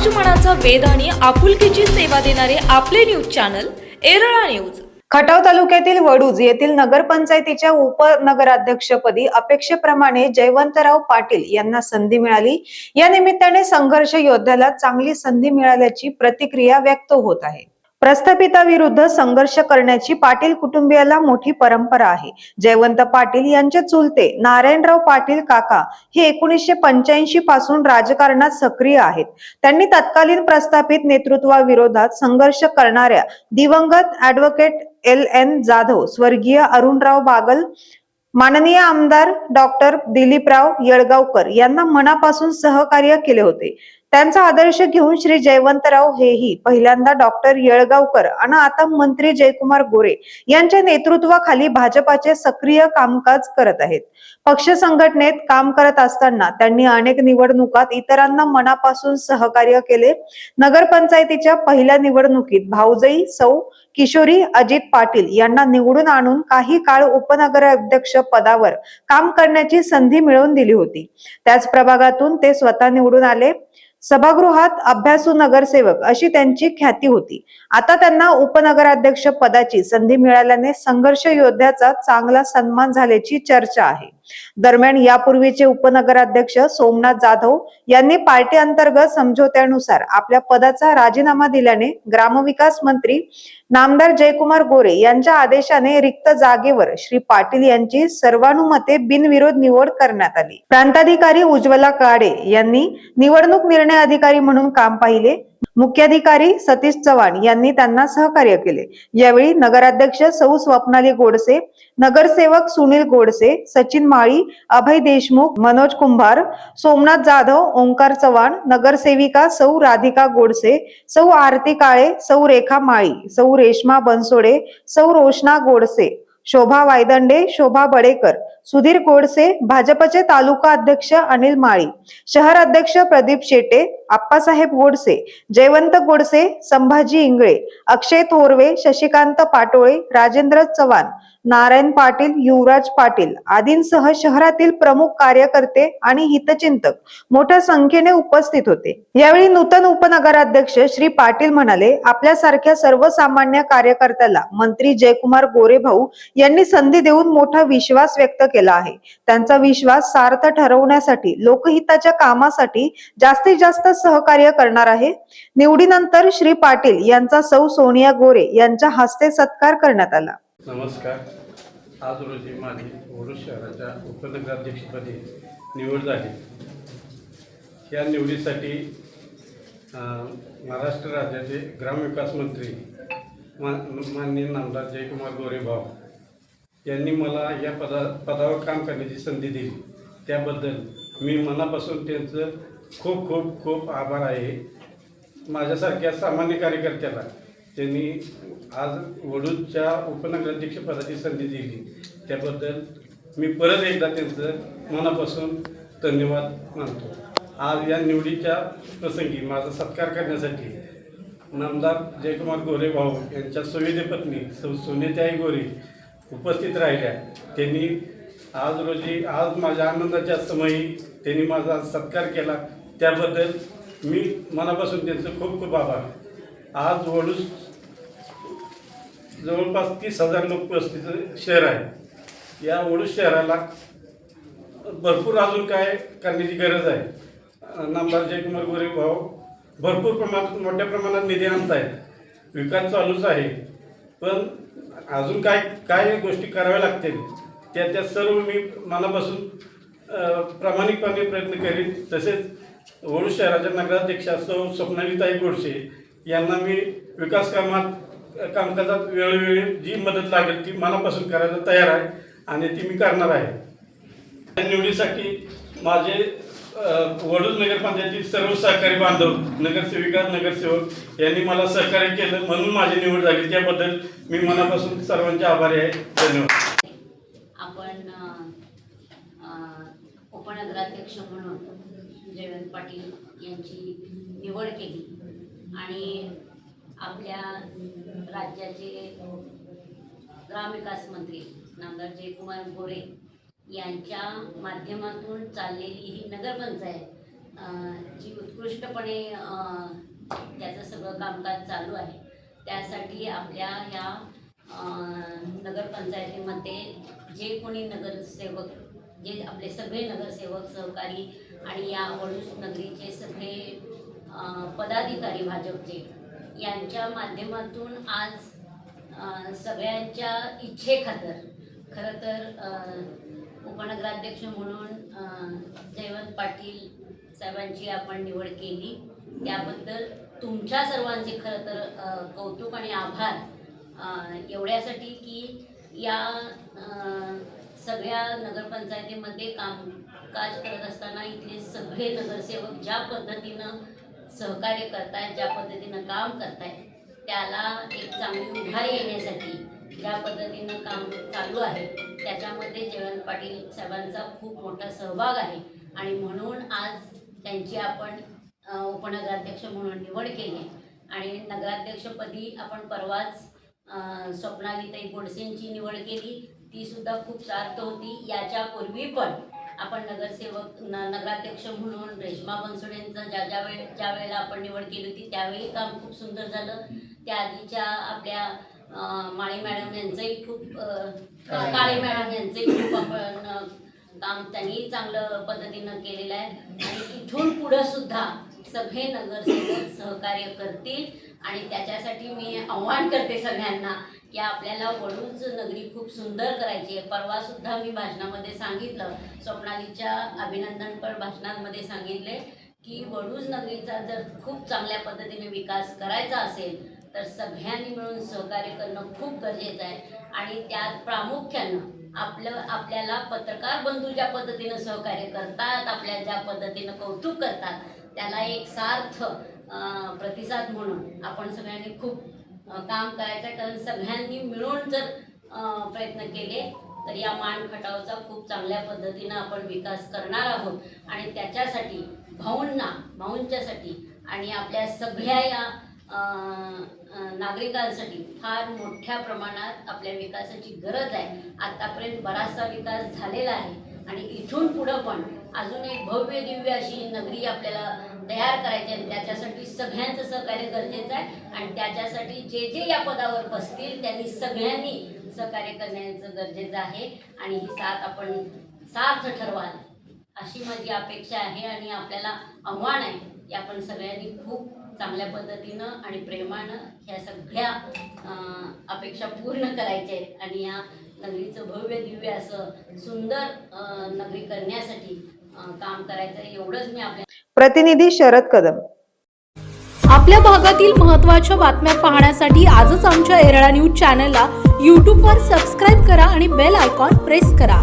समाजमनाचा वेध आणि आपुलकीची सेवा देणारे आपले news channel Erala news. Khatav तालुक्यातील वडूज येथील नगरपंचायतीच्या उपनगराध्यक्षपदी अपेक्षेप्रमाणे जयवंतराव पाटील यांना संधी मिळाली. या निमित्ताने संघर्ष योद्ध्याला चांगली संधी मिळाल्याची प्रतिक्रिया व्यक्त होत आहे. प्रस्थापिताविरुद्ध संघर्ष करण्याची पाटील कुटुंबियाला मोठी परंपरा आहे. जयवंत पाटील यांचे चुलते नारायणराव पाटील काका हे एकोणीसशे पंच्याऐंशी पासून राजकारणात सक्रिय आहेत. त्यांनी तत्कालीन प्रस्थापित नेतृत्वाविरोधात संघर्ष करणाऱ्या दिवंगत ऍडव्होकेट एल एन जाधव स्वर्गीय अरुणराव बागल माननीय आमदार डॉक्टर दिलीपराव येळगावकर यांना मनापासून सहकार्य केले होते. त्यांचा आदर्श घेऊन श्री जयवंतराव हेही पहिल्यांदा डॉक्टर येळगावकर आणि आता मंत्री जयकुमार गोरे यांच्या नेतृत्वाखाली भाजपाचे सक्रिय कामकाज करत आहेत. पक्ष संघटनेत काम करत असताना त्यांनी अनेक निवडणुकात इतरांना मनापासून सहकार्य केले. नगरपंचायतीच्या पहिल्या निवडणुकीत भाऊजई सौ किशोरी अजित पाटील यांना निवडून आणून काही काळ उपनगराध्यक्ष पदावर काम करण्याची संधी मिळवून दिली होती. त्याच प्रभागातून ते स्वतः निवडून आले. सभागृहात अभ्यासू नगरसेवक अशी त्यांची ख्याती होती. आता त्यांना उपनगराध्यक्ष पदाची संधी मिळाल्याने संघर्ष योद्ध्याचा चांगला सन्मान झाल्याची चर्चा आहे. दरम्यान यापूर्वीचे उपनगराध्यक्ष सोमनाथ जाधव यांनी पार्टी अंतर्गत समझोत्यानुसार आपल्या पदाचा राजीनामा दिल्याने ग्रामविकास मंत्री नामदार जयकुमार गोरे यांच्या आदेशाने रिक्त जागेवर श्री पाटील यांची सर्वानुमते बिनविरोध निवड करण्यात आली. प्रांताधिकारी उज्ज्वला काडे यांनी निवडणूक निर्णय अधिकारी म्हणून काम पाहिले. मुख्याधिकारी सतीश चव्हाण यांनी त्यांना सहकार्य केले. यावेळी नगराध्यक्ष सौ स्वप्नाली गोडसे नगरसेवक सुनील गोडसे सचिन माळी अभय देशमुख मनोज कुंभार सोमनाथ जाधव ओंकार चव्हाण नगरसेविका सौ राधिका गोडसे सौ आरती काळे सौ रेखा माळी सौ रेश्मा बनसोडे सौ रोशना गोडसे शोभा वायदंडे शोभा बडेकर सुधीर गोडसे भाजपचे तालुका अध्यक्ष अनिल माळी शहर अध्यक्ष प्रदीप शेटे आप्पासाहेब गोडसे जयवंत गोडसे संभाजी इंगळे अक्षय थोरवे शशिकांत पाटोळे राजेंद्र चव्हाण नारायण पाटील युवराज पाटील आदींसह शहरातील प्रमुख कार्यकर्ते आणि हितचिंतक मोठ्या संख्येने उपस्थित होते. यावेळी नूतन उपनगराध्यक्ष श्री पाटील म्हणाले आपल्यासारख्या सर्वसामान्य कार्यकर्त्याला मंत्री जयकुमार गोरे भाऊ यांनी संधी देऊन मोठा विश्वास व्यक्त केला आहे. त्यांचा विश्वास सार्थ ठरवण्यासाठी लोकहिताच्या कामासाठी जास्तीत जास्त सहकार्य करणार आहे. निवडीनंतर श्री पाटील यांचा सौ सोनिया गोरे यांच्या हस्ते सत्कार करण्यात आला. नमस्कार. आज रोजी माझी वडूद शहराच्या उपनगराध्यक्षपदी निवड झाली. या निवडीसाठी महाराष्ट्र राज्याचे ग्रामविकास मंत्री मा माननीय नामदार जयकुमार गोरेभाव यांनी मला या पदा पदावर काम करण्याची संधी दिली. त्याबद्दल मी मनापासून त्यांचं खूप खूप खूप आभार आहे. माझ्यासारख्या सामान्य कार्यकर्त्याला त्यांनी आज वडूदच्या उपनगराध्यक्षपदाची संधी दिली. त्याबद्दल मी परत एकदा त्यांचं मनापासून धन्यवाद मानतो. आज या निवडीच्या प्रसंगी माझा सत्कार करण्यासाठी नामदार जयकुमार गोरे भाऊ यांच्या सुविधे पत्नी सौ सोनेत्याई गोरे उपस्थित राहिल्या. त्यांनी आज रोजी आज माझ्या आनंदाच्या समयी त्यांनी माझा सत्कार केला. त्याबद्दल मी मनापासून त्यांचं खूप खूप आभार. आज वडूस जवळपास तीस हजार लोक वस्तीचं शहर आहे. या वडूस शहराला भरपूर अजून काय करण्याची गरज आहे. नामदार जयकुमार गोरे भाऊ भरपूर प्रमाणात मोठ्या प्रमाणात निधी आणत आहेत विकास चालूच आहे. पण अजून काय काय गोष्टी कराव्या लागतील त्या त्या सर्व मी मनापासून प्रामाणिकपणे प्रयत्न करीन. तसेच ओडू शहराच्या नगराध्यक्षा सौ स्वप्नालीताई गोडसे यांना मी विकास कामात कामकाजात वेळोवेळी जी मदत लागेल ती मनापासून करायला तयार आहे आणि ती मी करणार आहे. निवडीसाठी माझे वडूज नगरपंचायतीत सर्व सहकारी बांधव नगरसेविका नगरसेवक यांनी मला सहकार्य केलं म्हणून माझी निवड झाली. त्याबद्दल मी मनापासून सर्वांचे आभारी आहे. धन्यवाद. आपण उपनगराध्यक्ष म्हणून जयवंत पाटील यांची निवड केली आणि आपल्या राज्याचे ग्रामविकास मंत्री नामदार जयकुमार गोरे यांच्या माध्यमातून चाललेली ही नगरपंचायत जी उत्कृष्टपणे त्याचं सगळं कामकाज चालू आहे त्यासाठी आपल्या ह्या नगरपंचायतीमध्ये जे कोणी नगरसेवक जे आपले सगळे नगरसेवक सहकारी आणि या वडूस नगरीचे सगळे पदाधिकारी भाजपचे यांच्या माध्यमातून आज सगळ्यांच्या इच्छेखातर खरं तर उपनगराध्यक्ष म्हणून जयवंत पाटील साहेबांची आपण निवड केली. त्याबद्दल तुमच्या सर्वांचे खरं तर कौतुक आणि आभार. एवढ्यासाठी की या सगळ्या नगरपंचायतीमध्ये कामकाज करत असताना इथले सगळे नगरसेवक ज्या पद्धतीनं सहकार्य करतायत ज्या पद्धतीनं काम करतायत त्याला एक चांगली उभारी येण्यासाठी ज्या पद्धतीनं काम चालू आहे त्याच्यामध्ये जयंत पाटील साहेबांचा खूप मोठा सहभाग आहे. आणि म्हणून आज त्यांची आपण उपनगराध्यक्ष म्हणून निवड केली आहे. आणि नगराध्यक्षपदी आपण परवाच अ, स्वप्नालीताई गोडसेंची निवड केली. तीसुद्धा खूप सार्थ होती. याच्यापूर्वी पण आपण नगरसेवक न नगराध्यक्ष म्हणून रेश्मा बनसोडेंचा ज्या ज्या वेळ ज्या वेळेला आपण निवड केली होती त्यावेळी काम खूप सुंदर झालं. त्या आधीच्या आपल्या माळी मॅडम यांचंही खूप काळे मॅडम यांचंही खूप आपण काम त्यांनी चांगलं पद्धतीनं केलेलं आहे. आणि इथून पुढं सुद्धा सगळे नगरसेवक सहकार्य करतील आणि त्याच्यासाठी मी आव्हान करते सगळ्यांना की आपल्याला वडूज नगरी खूप सुंदर करायची आहे. परवा सुद्धा मी भाषणामध्ये सांगितलं स्वप्नालीच्या अभिनंदनपर भाषणांमध्ये सांगितले की वडूज नगरीचा जर खूप चांगल्या पद्धतीने विकास करायचा असेल तर सगळ्यांनी मिळून सहकार्य करणं खूप गरजेचं आहे. आणि त्यात प्रामुख्यानं आपलं आपल्याला पत्रकार बंधू ज्या पद्धतीनं सहकार्य करतात आपल्या ज्या पद्धतीनं कौतुक करतात त्याला एक सार्थ प्रतिसाद म्हणून आपण सगळ्यांनी खूप काम करायचं आहे. कारण सगळ्यांनी मिळून जर प्रयत्न केले तर या मान खटावचा खूप चांगल्या पद्धतीनं आपण विकास करणार आहोत. आणि त्याच्यासाठी भाऊंना भाऊंच्यासाठी आणि आपल्या सगळ्या या नागरिकांसाठी फार मोठ्या प्रमाणात आपल्या विकासाची गरज आहे. आतापर्यंत बराचसा विकास झालेला आहे. आणि इथून पुढं पण अजून एक भव्य दिव्य अशी नगरी आपल्याला तयार करायची आहे. त्याच्यासाठी सगळ्यांचं सहकार्य गरजेचं आहे. आणि त्याच्यासाठी जे जे या पदावर बसतील त्यांनी सगळ्यांनी सहकार्य करण्याचं गरजेचं आहे. आणि ही साथ आपण सार्थ ठरवाल अशी माझी अपेक्षा आहे आणि आपल्याला आव्हान आहे की आपण सगळ्यांनी खूप चांगल्या पद्धतीनं आणि प्रेमानं ह्या सगळ्या अपेक्षा पूर्ण करायच्या आहेत. आणि या नगरीचं भव्य दिव्य असं सुंदर नगरी करण्यासाठी काम करायचं एवढंच मी आपल्या प्रतिनिधी शरद कदम. आपल्या भागातील महत्त्वाच्या बातम्या पाहण्यासाठी आजच आमच्या एरळा न्यूज चॅनलला यूट्यूबवर सबस्क्राईब करा आणि बेल आयकॉन प्रेस करा.